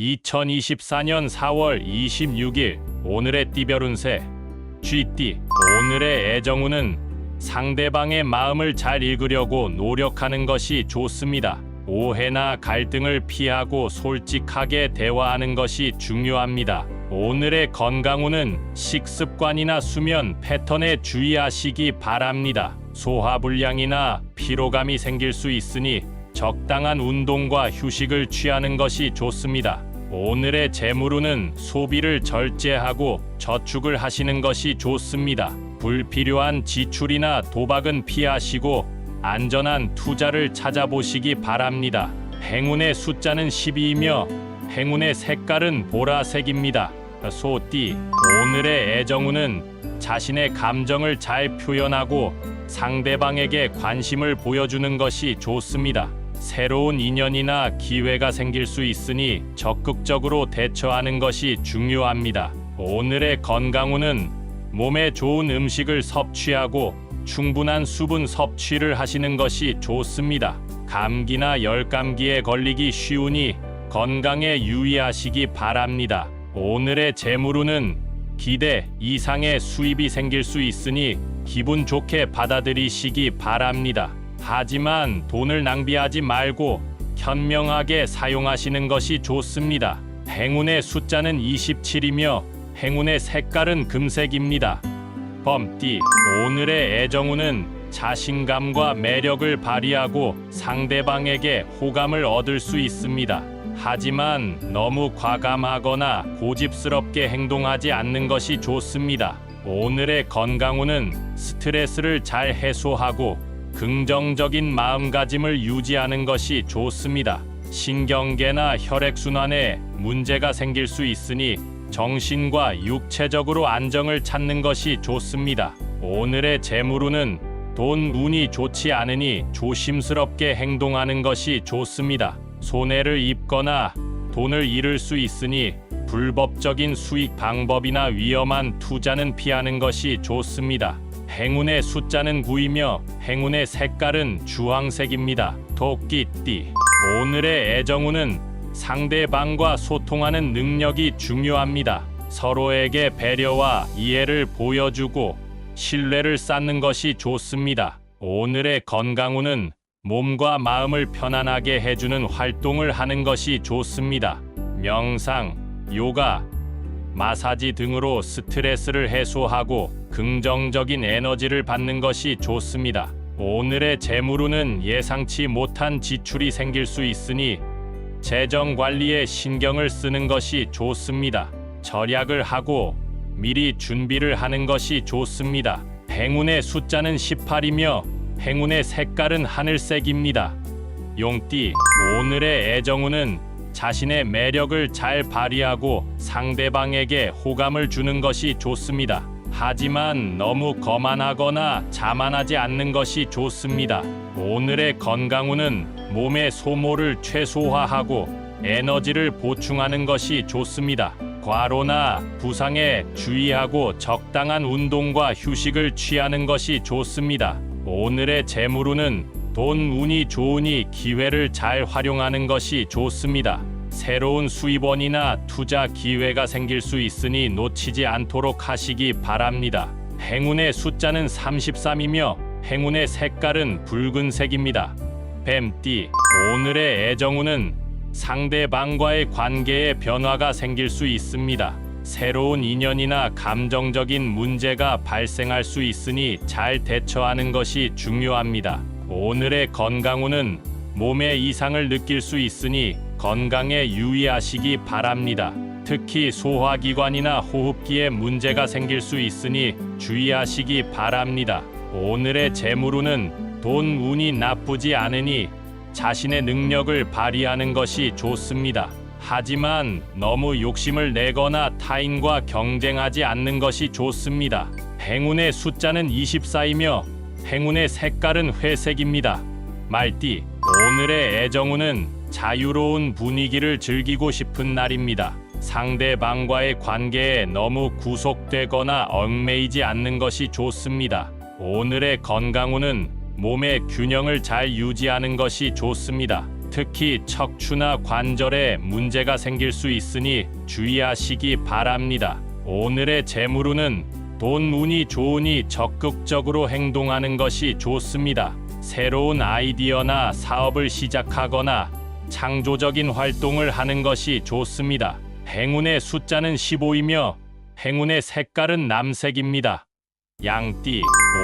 2024년 4월 26일 오늘의 띠별 운세 쥐띠 오늘의 애정운은 상대방의 마음을 잘 읽으려고 노력하는 것이 좋습니다. 오해나 갈등을 피하고 솔직하게 대화하는 것이 중요합니다. 오늘의 건강운은 식습관이나 수면 패턴에 주의하시기 바랍니다. 소화불량이나 피로감이 생길 수 있으니 적당한 운동과 휴식을 취하는 것이 좋습니다. 오늘의 재물운은 소비를 절제하고 저축을 하시는 것이 좋습니다. 불필요한 지출이나 도박은 피하시고 안전한 투자를 찾아보시기 바랍니다. 행운의 숫자는 12이며 행운의 색깔은 보라색입니다. 소띠 오늘의 애정운은 자신의 감정을 잘 표현하고 상대방에게 관심을 보여주는 것이 좋습니다. 새로운 인연이나 기회가 생길 수 있으니 적극적으로 대처하는 것이 중요합니다. 오늘의 건강운은 몸에 좋은 음식을 섭취하고 충분한 수분 섭취를 하시는 것이 좋습니다. 감기나 열감기에 걸리기 쉬우니 건강에 유의하시기 바랍니다. 오늘의 재물운은 기대 이상의 수입이 생길 수 있으니 기분 좋게 받아들이시기 바랍니다. 하지만 돈을 낭비하지 말고 현명하게 사용하시는 것이 좋습니다. 행운의 숫자는 27이며 행운의 색깔은 금색입니다. 범띠 오늘의 애정운은 자신감과 매력을 발휘하고 상대방에게 호감을 얻을 수 있습니다. 하지만 너무 과감하거나 고집스럽게 행동하지 않는 것이 좋습니다. 오늘의 건강운은 스트레스를 잘 해소하고 긍정적인 마음가짐을 유지하는 것이 좋습니다. 신경계나 혈액순환에 문제가 생길 수 있으니 정신과 육체적으로 안정을 찾는 것이 좋습니다. 오늘의 재물운은 돈 운이 좋지 않으니 조심스럽게 행동하는 것이 좋습니다. 손해를 입거나 돈을 잃을 수 있으니 불법적인 수익 방법이나 위험한 투자는 피하는 것이 좋습니다. 행운의 숫자는 9이며 행운의 색깔은 주황색입니다. 토끼띠 오늘의 애정운은 상대방과 소통하는 능력이 중요합니다. 서로에게 배려와 이해를 보여주고 신뢰를 쌓는 것이 좋습니다. 오늘의 건강운은 몸과 마음을 편안하게 해주는 활동을 하는 것이 좋습니다. 명상, 요가, 마사지 등으로 스트레스를 해소하고 긍정적인 에너지를 받는 것이 좋습니다. 오늘의 재물운은 예상치 못한 지출이 생길 수 있으니 재정 관리에 신경을 쓰는 것이 좋습니다. 절약을 하고 미리 준비를 하는 것이 좋습니다. 행운의 숫자는 18이며 행운의 색깔은 하늘색입니다. 용띠 오늘의 애정운은 자신의 매력을 잘 발휘하고 상대방에게 호감을 주는 것이 좋습니다. 하지만 너무 거만하거나 자만하지 않는 것이 좋습니다. 오늘의 건강운은 몸의 소모를 최소화하고 에너지를 보충하는 것이 좋습니다. 과로나 부상에 주의하고 적당한 운동과 휴식을 취하는 것이 좋습니다. 오늘의 재물운은 돈 운이 좋으니 기회를 잘 활용하는 것이 좋습니다. 새로운 수입원이나 투자 기회가 생길 수 있으니 놓치지 않도록 하시기 바랍니다. 행운의 숫자는 33이며 행운의 색깔은 붉은색입니다. 뱀띠 오늘의 애정운은 상대방과의 관계에 변화가 생길 수 있습니다. 새로운 인연이나 감정적인 문제가 발생할 수 있으니 잘 대처하는 것이 중요합니다. 오늘의 건강운은 몸에 이상을 느낄 수 있으니 건강에 유의하시기 바랍니다. 특히 소화기관이나 호흡기에 문제가 생길 수 있으니 주의하시기 바랍니다. 오늘의 재물운은 돈 운이 나쁘지 않으니 자신의 능력을 발휘하는 것이 좋습니다. 하지만 너무 욕심을 내거나 타인과 경쟁하지 않는 것이 좋습니다. 행운의 숫자는 24이며 행운의 색깔은 회색입니다. 말띠, 오늘의 애정운은 자유로운 분위기를 즐기고 싶은 날입니다. 상대방과의 관계에 너무 구속되거나 얽매이지 않는 것이 좋습니다. 오늘의 건강운은 몸의 균형을 잘 유지하는 것이 좋습니다. 특히 척추나 관절에 문제가 생길 수 있으니 주의하시기 바랍니다. 오늘의 재물운은 돈 운이 좋으니 적극적으로 행동하는 것이 좋습니다. 새로운 아이디어나 사업을 시작하거나 창조적인 활동을 하는 것이 좋습니다. 행운의 숫자는 15이며 행운의 색깔은 남색입니다. 양띠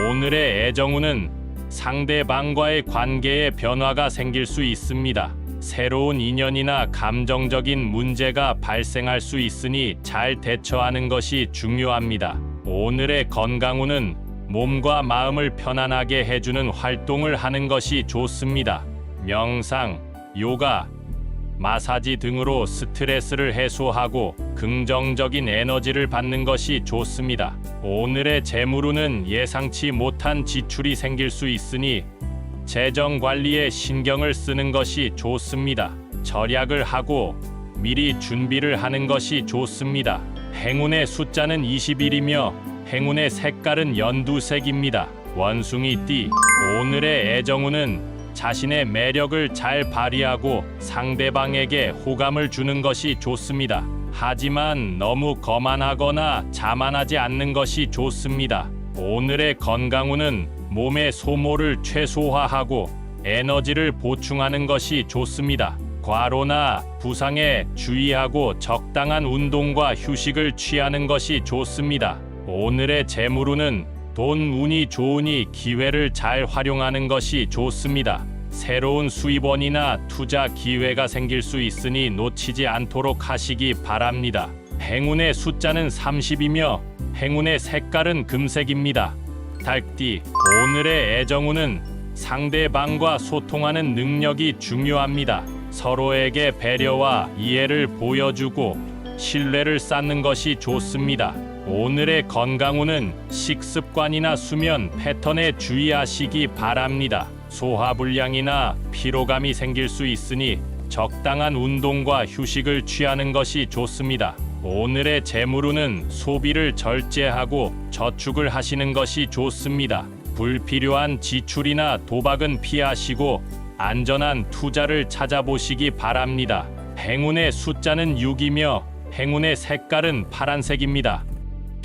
오늘의 애정운은 상대방과의 관계에 변화가 생길 수 있습니다. 새로운 인연이나 감정적인 문제가 발생할 수 있으니 잘 대처하는 것이 중요합니다. 오늘의 건강운은 몸과 마음을 편안하게 해주는 활동을 하는 것이 좋습니다. 명상, 요가, 마사지 등으로 스트레스를 해소하고 긍정적인 에너지를 받는 것이 좋습니다. 오늘의 재물운은 예상치 못한 지출이 생길 수 있으니 재정 관리에 신경을 쓰는 것이 좋습니다. 절약을 하고 미리 준비를 하는 것이 좋습니다. 행운의 숫자는 21이며 행운의 색깔은 연두색입니다. 원숭이 띠 오늘의 애정운은 자신의 매력을 잘 발휘하고 상대방에게 호감을 주는 것이 좋습니다. 하지만 너무 거만하거나 자만하지 않는 것이 좋습니다. 오늘의 건강운은 몸의 소모를 최소화하고 에너지를 보충하는 것이 좋습니다. 과로나 부상에 주의하고 적당한 운동과 휴식을 취하는 것이 좋습니다. 오늘의 재물운은 돈 운이 좋으니 기회를 잘 활용하는 것이 좋습니다. 새로운 수입원이나 투자 기회가 생길 수 있으니 놓치지 않도록 하시기 바랍니다. 행운의 숫자는 30이며 행운의 색깔은 금색입니다. 달띠 오늘의 애정운은 상대방과 소통하는 능력이 중요합니다. 서로에게 배려와 이해를 보여주고 신뢰를 쌓는 것이 좋습니다. 오늘의 건강운은 식습관이나 수면 패턴에 주의하시기 바랍니다. 소화불량이나 피로감이 생길 수 있으니 적당한 운동과 휴식을 취하는 것이 좋습니다. 오늘의 재물운은 소비를 절제하고 저축을 하시는 것이 좋습니다. 불필요한 지출이나 도박은 피하시고 안전한 투자를 찾아보시기 바랍니다. 행운의 숫자는 6이며 행운의 색깔은 파란색입니다.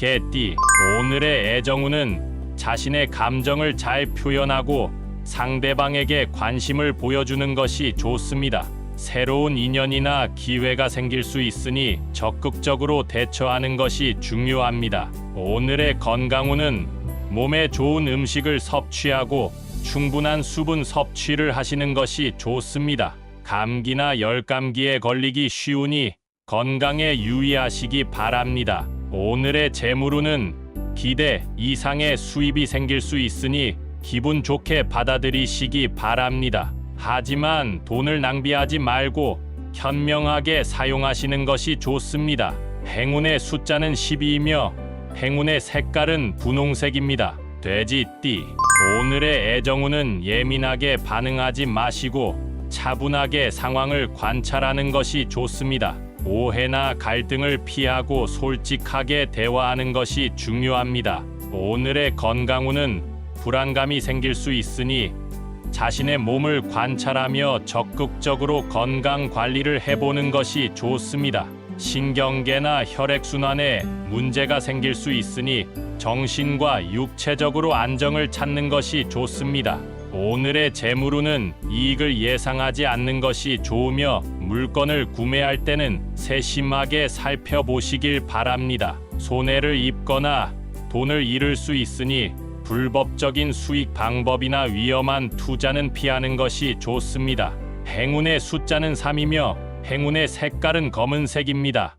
개띠 오늘의 애정운은 자신의 감정을 잘 표현하고 상대방에게 관심을 보여주는 것이 좋습니다. 새로운 인연이나 기회가 생길 수 있으니 적극적으로 대처하는 것이 중요합니다. 오늘의 건강운은 몸에 좋은 음식을 섭취하고 충분한 수분 섭취를 하시는 것이 좋습니다. 감기나 열감기에 걸리기 쉬우니 건강에 유의하시기 바랍니다. 오늘의 재물운은 기대 이상의 수입이 생길 수 있으니 기분 좋게 받아들이시기 바랍니다. 하지만 돈을 낭비하지 말고 현명하게 사용하시는 것이 좋습니다. 행운의 숫자는 12이며 행운의 색깔은 분홍색입니다. 돼지띠 오늘의 애정운은 예민하게 반응하지 마시고 차분하게 상황을 관찰하는 것이 좋습니다. 오해나 갈등을 피하고 솔직하게 대화하는 것이 중요합니다. 오늘의 건강운은 불안감이 생길 수 있으니 자신의 몸을 관찰하며 적극적으로 건강 관리를 해보는 것이 좋습니다. 신경계나 혈액순환에 문제가 생길 수 있으니 정신과 육체적으로 안정을 찾는 것이 좋습니다. 오늘의 재물운은 이익을 예상하지 않는 것이 좋으며 물건을 구매할 때는 세심하게 살펴보시길 바랍니다. 손해를 입거나 돈을 잃을 수 있으니 불법적인 수익 방법이나 위험한 투자는 피하는 것이 좋습니다. 행운의 숫자는 3이며 행운의 색깔은 검은색입니다.